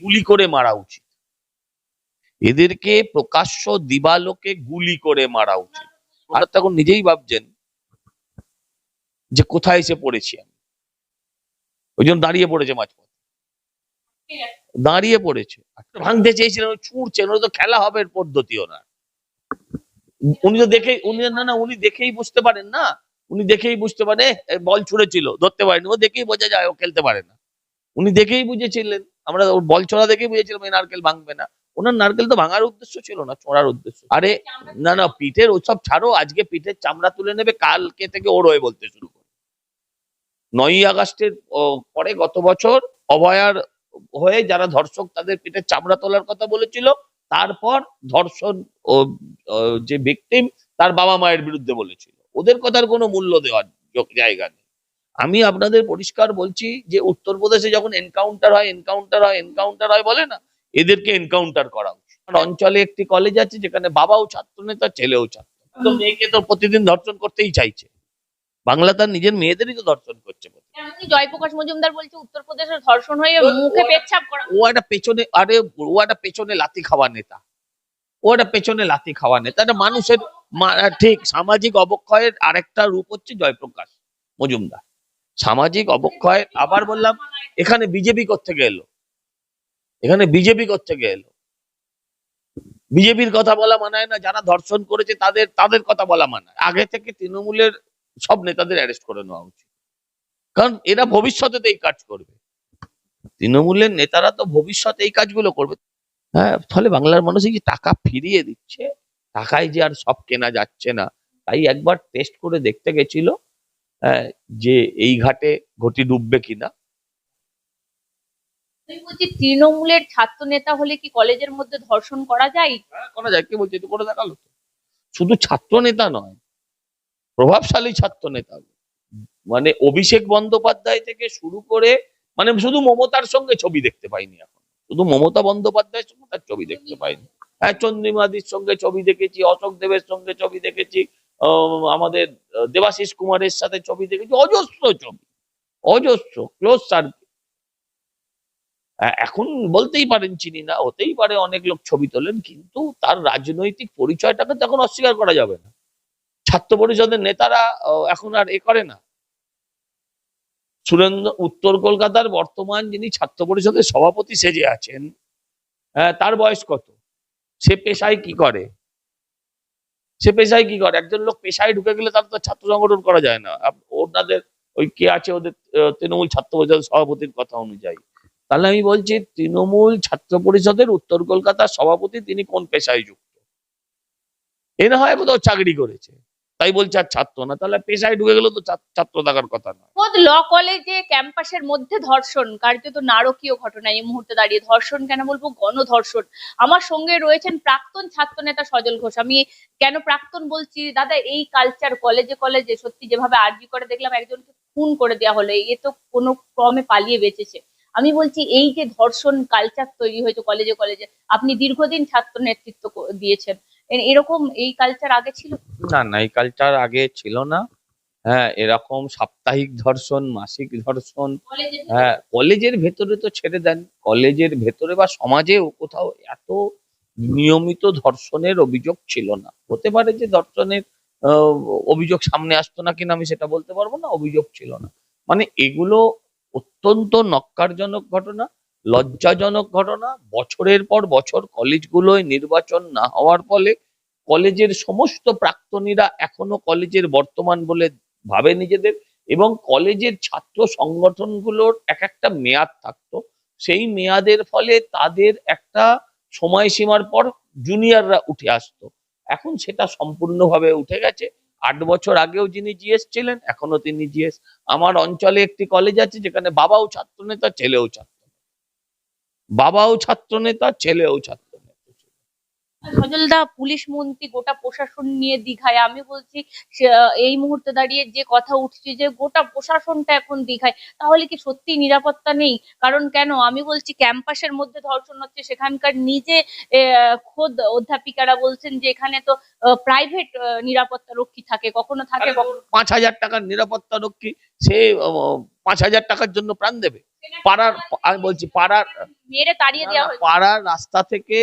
গুলি করে মারা উচিত। এদেরকে প্রকাশ্য দিবালোকে গুলি করে মারা উচিত। আর তখন নিজেই ভাবছেন যে কোথায় এসে পড়েছি আমি? ওই দাঁড়িয়ে পড়েছে মাঝপথে। দাঁড়িয়ে পড়েছে। ভাঙতে চেয়েছিলেন ওই ছুঁড়ছেন ওটা তো খেলা হবে এর পদ্ধতিও না। উনি তো দেখে উনি না না, উনি দেখেই বুঝতে পারেন না। উনি দেখেই বুঝতে পারে বল ছুঁড়েছিল, ধরতে পারেনি। ও দেখেই বোঝা যায়, ও খেলতে পারে না। উনি দেখেই বুঝেছিলেন। আমরা ওর বল ছোড়া দেখেই বুঝেছিলাম এই নারকেল ভাঙবে না। ওনার নারকেল তো ভাঙার উদ্দেশ্য ছিল না ছোড়ার উদ্দেশ্য। আরে না না পিঠের ওসব ছাড়ো আজকে পিঠের চামড়া তুলে নেবে কালকে থেকে ওর হয়ে বলতে শুরু করে। নয়ই আগস্টের পরে গত বছর অভয়ার হয়ে যারা ধর্ষক তাদের পিঠের চামড়া তোলার কথা বলেছিল তারপর ধর্ষণ ও, যে ভিকটিম তার বাবা মায়ের বিরুদ্ধে বলেছিল। ওদের কথার কোনো মূল্য দেওয়ার জায়গা নেই। আমি আপনাদের পরিষ্কার বলছি যে উত্তরপ্রদেশে যখন এনকাউন্টার হয় এনকাউন্টার হয় এনকাউন্টার হয় বলে না এদেরকে এনকাউন্টার করা উচিত। অঞ্চলে একটি কলেজ আছে যেখানে বাবাও ছাত্র নেতা ছেলেও ছাত্র। তো মেয়েকে তো প্রতিদিন ধর্ষণ করতেই চাইছে। বাংলা তার নিজের মেয়েদেরই তো ধর্ষণ করছে জয়প্রকাশ মজুমদার বলছে উত্তরপ্রদেশের ধর্ষণ হয়ে মুখে পেচ্ছাপ করা। ও একটা পেছনে আরে ও একটা পেছনে লাথি খাওয়া নেতা। ও একটা পেছনে লাথি খাওয়া নেতা। একটা মানুষের ঠিক সামাজিক অবক্ষয়ের আরেকটা রূপ হচ্ছে জয়প্রকাশ মজুমদার। সামাজিক অবক্ষয়, আবার বললাম, এখানে বিজেপি করতে এলো? এখানে বিজেপি করতে এলো? বিজেপির কথা বলা মানায় না, যারা ধর্ষণ করেছে তাদের তাদের কথা বলা মানায়। আগে থেকে তৃণমূলের সব নেতাদের অ্যারেস্ট করে নেওয়া উচিত। কারণ এরা ভবিষ্যতে এই কাজ করবে। তৃণমূলের নেতারা তো ভবিষ্যতে এই কাজগুলো করবে। হ্যাঁ ফলে বাংলার মানুষ এই যে টাকা ফিরিয়ে দিচ্ছে? টাকায় যে আর সব কেনা যাচ্ছে না। তাই একবার টেস্ট করে দেখতে গেছিল। যে এই ঘাটে ঘটি ডুববে কিনা। বলছি তৃণমূলের ছাত্র নেতা হলে কি কলেজের মধ্যে ধর্ষণ করা যায়? হ্যাঁ, করা যায়। কে বলছে? করে দেখাল শুধু ছাত্র নেতা নয় প্রভাবশালী ছাত্র নেতা মানে অভিষেক বন্দ্যোপাধ্যায় থেকে শুরু করে মানে শুধু মমতার সঙ্গে ছবি দেখতে পাইনি এখন। শুধু মমতা বন্দ্যোপাধ্যায়ের সঙ্গে তার ছবি দেখতে পাইনি। হ্যাঁ চন্দ্রিমাদির সঙ্গে ছবি দেখেছি অশোক দেবের সঙ্গে ছবি দেখেছি আমাদের দেবাশিস কুমারের সাথে ছবি দেখেছি, অজস্র ছবি, অজস্র ক্লোজ সার্কেল এখন বলতেই পারেন চিনি না, হতেই পারে অনেক লোক ছবি তোলেন, কিন্তু তার রাজনৈতিক পরিচয়টাকে তখন অস্বীকার করা যাবে না। ছাত্র পরিষদের নেতারা এখন আর এ করে না। সুরেন্দ্র, উত্তর কলকাতার বর্তমান যিনি ছাত্র পরিষদের সভাপতি সেজে আছেন তার বয়স কত? সে পেশায় কি করে? সে পেশায় কি করে? একজন লোক পেশায় ঢুকে গেলে তার তো ছাত্র সংগঠন করা যায় না। ওনাদের ওই কে আছে ওদের তৃণমূল ছাত্র পরিষদের সভাপতির কথা অনুযায়ী। তাহলে আমি বলছি, তৃণমূল ছাত্র পরিষদের উত্তর কলকাতার সভাপতি তিনি কোন পেশায় যুক্ত? এ না হয় কোথাও চাকরি করেছে। তাই বলছে আর ছাত্র না। তাহলে পেশায় ঢুকে গেলে তো ছাত্র থাকার কথা নয়। খোদ ল কলেজে ক্যাম্পাসের মধ্যে ধর্ষণ কার্যত নারকীয় ঘটনা এই মুহূর্তে দাঁড়িয়ে। ধর্ষণ কেন বলব? গণধর্ষণ। আমার সঙ্গে রয়েছেন প্রাক্তন ছাত্র নেতা সজল ঘোষ। আমি কেন প্রাক্তন বলছি? দাদা, এই কালচার কলেজে কলেজে সত্যি যেভাবে আর্জি করে দেখলাম, একজনকে খুন করে দেওয়া হলো। এ তো কোনো ক্রমে পালিয়ে বেঁচেছে। আমি বলছি, এই যে ধর্ষণ কালচার তৈরি হয়েছে কলেজে কলেজে, আপনি দীর্ঘদিন ছাত্র নেতৃত্ব দিয়েছেন। এরকম এই কালচার আগে ছিল? না না এই কালচার আগে ছিল না। হ্যাঁ এরকম সাপ্তাহিক ধর্ষণ মাসিক ধর্ষণ হ্যাঁ কলেজের ভেতরে তো ছেড়ে দেন। কলেজের ভেতরে বা সমাজেও কোথাও এত নিয়মিত ধর্ষণের অভিযোগ ছিল না। হতে পারে যে ধর্ষণের অভিযোগ সামনে আসতো না কিনা আমি সেটা বলতে পারব না অভিযোগ ছিল না। মানে এগুলো অত্যন্ত নক্কারজনক ঘটনা। লজ্জাজনক ঘটনা। বছরের পর বছর কলেজগুলোয় নির্বাচন না হওয়ার ফলে কলেজের সমস্ত প্রাক্তনীরা এখনও কলেজের বর্তমান বলে ভাবে নিজেদের এবং কলেজের ছাত্র সংগঠনগুলোর এক একটা মেয়াদ থাকতো। সেই মেয়াদের ফলে তাদের একটা সময়সীমার পর জুনিয়ররা উঠে আসতো। এখন সেটা সম্পূর্ণভাবে উঠে গেছে। আট বছর আগেও যিনি জিএস ছিলেন, এখনও তিনি জিএস আমার অঞ্চলে একটি কলেজ আছে যেখানে বাবাও ছাত্রনেতা, ছেলেও ছাত্র। বাবাও ছাত্রনেতা ছেলেও ছিল। সজলদা পুলিশ মন্ত্রী গোটা প্রশাসন নিয়ে দীঘায়। আমি বলছি সে- এই মুহূর্তে দাঁড়িয়ে যে কথা উঠছে যে গোটা প্রশাসনটা এখন দীঘায় তাহলে কি সত্যি নিরাপত্তা নেই? কারণ কেন? আমি বলছি ক্যাম্পাসের মধ্যে ধর্ষণ হচ্ছে সেখানকার নিজে খোদ অধ্যাপিকারা বলছেন যে এখানে তো প্রাইভেট নিরাপত্তা রক্ষী থাকে কখনো থাকে পাঁচ হাজার টাকার নিরাপত্তা রক্ষী সে পাঁচ হাজার টাকার জন্য প্রাণ দেবে। পাড়ার আমি বলছি পাড়ার মেরে তাড়িয়ে দেওয়া পাড়ার রাস্তা থেকে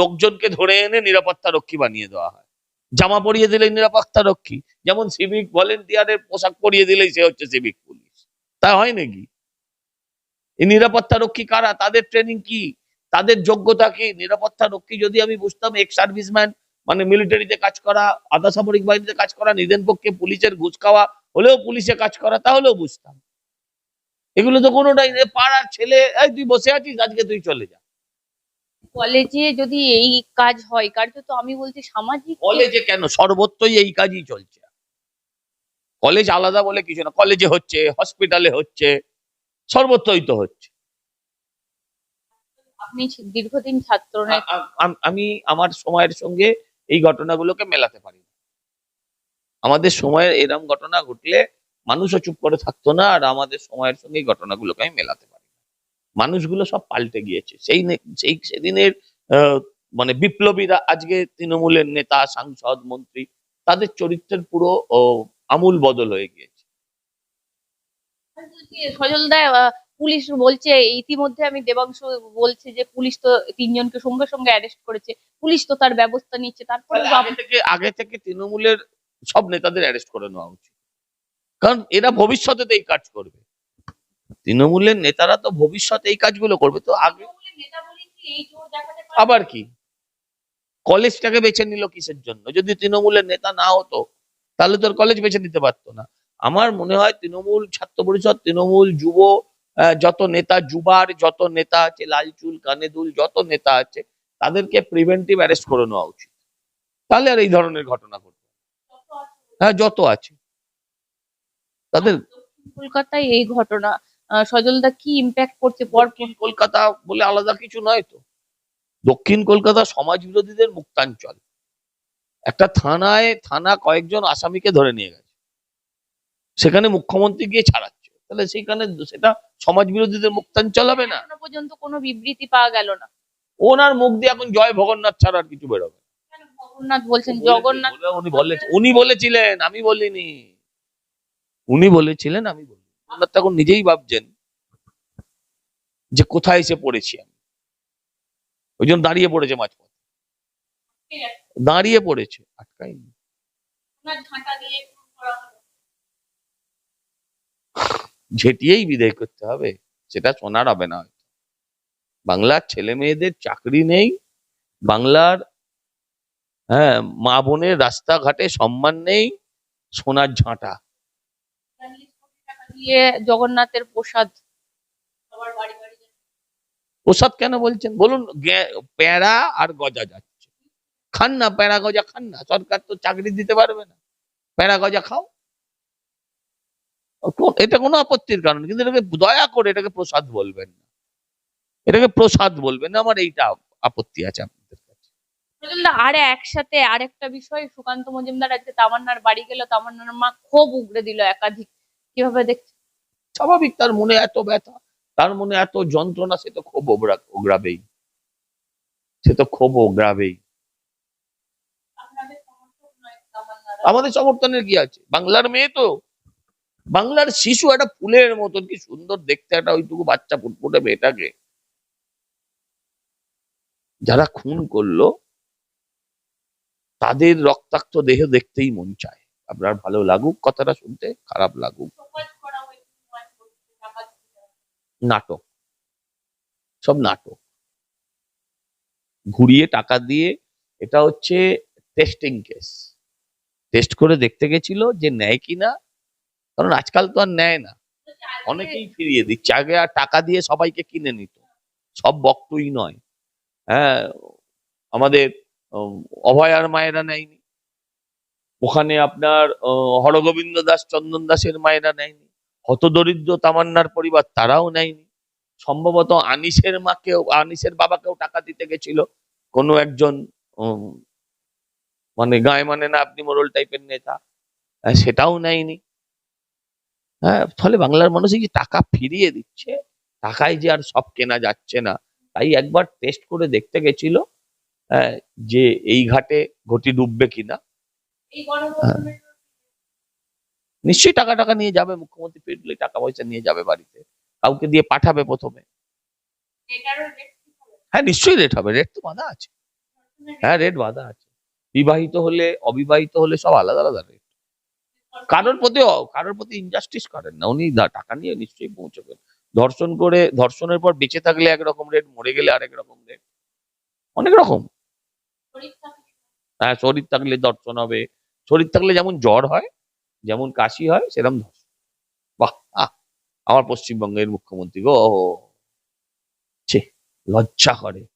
লোকজনকে ধরে এনে নিরাপত্তা রক্ষী বানিয়ে দেওয়া হয়। জামা পরিয়ে দিলেই নিরাপত্তা রক্ষী। যেমন সিভিক ভলেন্টিয়ারের পোশাক পরিয়ে দিলেই সে হচ্ছে সিভিক পুলিশ তা হয় নাকি? এই নিরাপত্তা রক্ষী কারা? তাদের ট্রেনিং কি? তাদের যোগ্যতা কি? নিরাপত্তা রক্ষী যদি আমি বুঝতাম এক্স সার্ভিসম্যান মানে মিলিটারিতে কাজ করা, আধা সামরিক বাহিনীতে কাজ করা নিদেন পক্ষে পুলিশের ঘুষ খাওয়া, হলেও পুলিশে কাজ করা, তাহলেও বুঝতাম। এগুলো তো কোনোটাই পাড়ার ছেলে তুই বসে আছিস, আজকে তুই চলে যা। কলেজে যদি এই কাজ হয় কার্যত আমি বলছি সামাজিক কলেজে কেন? সর্বত্রই এই কাজই চলছে। কলেজ আলাদা বলে কিছু না কলেজে হচ্ছে হসপিটালে হচ্ছে সর্বত্রই তো হচ্ছে। আপনি দীর্ঘদিন ছাত্র আম- আমি আমার সময়ের সঙ্গে এই ঘটনাগুলোকে মেলাতে পারি আমাদের সময়ের এরম ঘটনা ঘটলে মানুষও চুপ করে থাকতো না আর আমাদের সময়ের সঙ্গে এই ঘটনাগুলোকে আমি মেলাতে পারি মানুষগুলো সব পাল্টে গিয়েছে। সেই সেই সেদিনের মানে বিপ্লবীরা আজকে তৃণমূলের নেতা সাংসদ মন্ত্রী তাদের চরিত্রের পুরো আমূল বদল হয়ে গিয়েছে। সজলদা পুলিশ বলছে ইতিমধ্যে আমি দেবাংশ বলছে যে পুলিশ তো তিনজনকে সঙ্গে সঙ্গে অ্যারেস্ট করেছে। পুলিশ তো তার ব্যবস্থা নিচ্ছে তারপরে তাহলে আগে থেকে আগে থেকে তৃণমূলের সব নেতাদের অ্যারেস্ট করে নেওয়া উচিত। কারণ এরা ভবিষ্যতে এই কাজ করবে। তৃণমূলের নেতারা তো ভবিষ্যতে এই কাজগুলো করবে। তো আগে আবার কি? কলেজটাকে বেছে নিল কিসের জন্য? যদি তৃণমূলের নেতা না হতো তাহলে তোর কলেজ বেছে নিতে পারতো না। আমার মনে হয় তৃণমূল ছাত্র পরিষদ তৃণমূল যুব যত নেতা যুবার যত নেতা আছে লাল চুল কানে দুল যত নেতা আছে তাদেরকে প্রিভেন্টিভ অ্যারেস্ট করে নেওয়া উচিত। তাহলে আর এই ধরনের ঘটনা ঘটবে হ্যাঁ যত আছে। তাদের কলকাতায় এই ঘটনা সজলদা কি ইম্প্যাক্ট করছে? পর দক্ষিণ কলকাতা বলে আলাদা কিছু নয় তো। দক্ষিণ কলকাতা সমাজ বিরোধীদের মুক্তাঞ্চল। একটা থানায় থানা কয়েকজন আসামিকে ধরে নিয়ে গেছে। সেখানে মুখ্যমন্ত্রী গিয়ে ছাড়াচ্ছে। তাহলে সেখানে সেটা সমাজ বিরোধীদের মুক্তাঞ্চল হবে না। এখনও পর্যন্ত কোনো বিবৃতি পাওয়া গেল না। ওনার মুখ দিয়ে এখন জয় ভগন্নাথ ছাড়া আর কিছু বেরোবে না। জগন্নাথ বলছেন? জগন্নাথ উনি বলে উনি বলেছিলেন আমি বলিনি। উনি বলেছিলেন আমি বলিনি। জগন্নাথ তখন নিজেই ভাবছেন যে কোথায় এসে পড়েছি আমি? ওই জন্য দাঁড়িয়ে পড়েছে মাঝপথে। দাঁড়িয়ে পড়েছে আটকায়নি। ঝেটিয়েই বিদায় করতে হবে সেটা শোনার হবে না হয়তো। বাংলার ছেলে মেয়েদের চাকরি নেই বাংলার হ্যাঁ মা বোনের রাস্তাঘাটে সম্মান নেই সোনার ঝাঁটা। দিয়ে জগন্নাথের প্রসাদ। প্রসাদ কেন বলছেন? বলুন প্যাঁড়া আর গজা যাচ্ছে। খান না প্যাঁড়া গজা খান না। সরকার তো চাকরি দিতে পারবে না। প্যাঁড়া গজা খাও। এটা কোনো আপত্তির কারণ কিন্তু এটাকে দয়া করে এটাকে প্রসাদ বলবেন না। এটাকে প্রসাদ বলবেন না আমার এইটা আপত্তি আছে আপনাদের কাছে। আরে একসাথে আরেকটা বিষয় সুকান্ত মজুমদার আজকে তামান্নার বাড়ি গেল তামান্নার মা খুব উগড়ে দিল একাধিক। কীভাবে দেখছেন? স্বাভাবিক তার মনে এত ব্যথা তার মনে এত যন্ত্রণা সে তো ক্ষোভ ওগরা- ওগরাবেই সে তো ক্ষোভ ওগরাবেই। আমাদের সমর্থনের কি আছে? বাংলার মেয়ে তো। বাংলার শিশু একটা ফুলের মতন কি সুন্দর দেখতে একটা ওইটুকু বাচ্চা ফুটফুটে মেয়েটাকে। যারা খুন করল তাদের রক্তাক্ত দেহ দেখতেই মন চায়। আপনার ভালো লাগুক কথাটা শুনতে খারাপ লাগুক প্রকাশ করা হয়েছে নয় করতে টাকা দিতে হবে। নাটক। সব নাটক। ঘুরিয়ে টাকা দিয়ে এটা হচ্ছে টেস্টিং কেস টেস্ট করে দেখতে গেছিল যে নেয় কিনা কারণ আজকাল তো আর নেয় না। অনেকেই ফিরিয়ে দিচ্ছে আগে আর টাকা দিয়ে সবাইকে কিনে নিত। সব বক্তই নয়। হ্যাঁ আমাদের অভয়ার মায়েরা নেয়নি। ওখানে আপনার হরগোবিন্দ দাস, চন্দন দাসের মায়েরা নেয়নি। হতদরিদ্র তামান্নার পরিবার তারাও নেয়নি। সম্ভবত আনিসের মাকেও, আনিসের বাবাকেও টাকা দিতে গেছিল। কোনো একজন মানে গায়ে মানে না আপনি মোরল টাইপের নেতা সেটাও নেয়নি। হ্যাঁ ফলে বাংলার মানুষ যে টাকা ফিরিয়ে দিচ্ছে? টাকায় যে আর সব কেনা যাচ্ছে না। তাই একবার টেস্ট করে দেখতে গেছিল যে এই ঘাটে ঘটি ডুববে কিনা। নিশ্চয়ই টাকা টাকা নিয়ে যাবে মুখ্যমন্ত্রী ফিরলে টাকা পয়সা নিয়ে যাবে বাড়িতে। কাউকে দিয়ে পাঠাবে প্রথমে? হ্যাঁ নিশ্চয়ই রেট হবে। রেট তো বাধা আছে। হ্যাঁ রেট বাধা আছে। বিবাহিত হলে অবিবাহিত হলে সব আলাদা আলাদা রেট কারোর প্রতি কারোর প্রতি ইনজাস্টিস করেন না। উনি টাকা নিয়ে নিশ্চয়ই পৌঁছবেন। ধর্ষণ করে ধর্ষণের পর বেঁচে থাকলে একরকম রেট মরে গেলে আরেক রকম রেট অনেক রকম। হ্যাঁ শরীর থাকলে ধর্ষণ হবে। শরীর থাকলে যেমন জ্বর হয় যেমন কাশি হয় সেরকম বাহ আমার পশ্চিমবঙ্গের মুখ্যমন্ত্রী গো লজ্জা করে।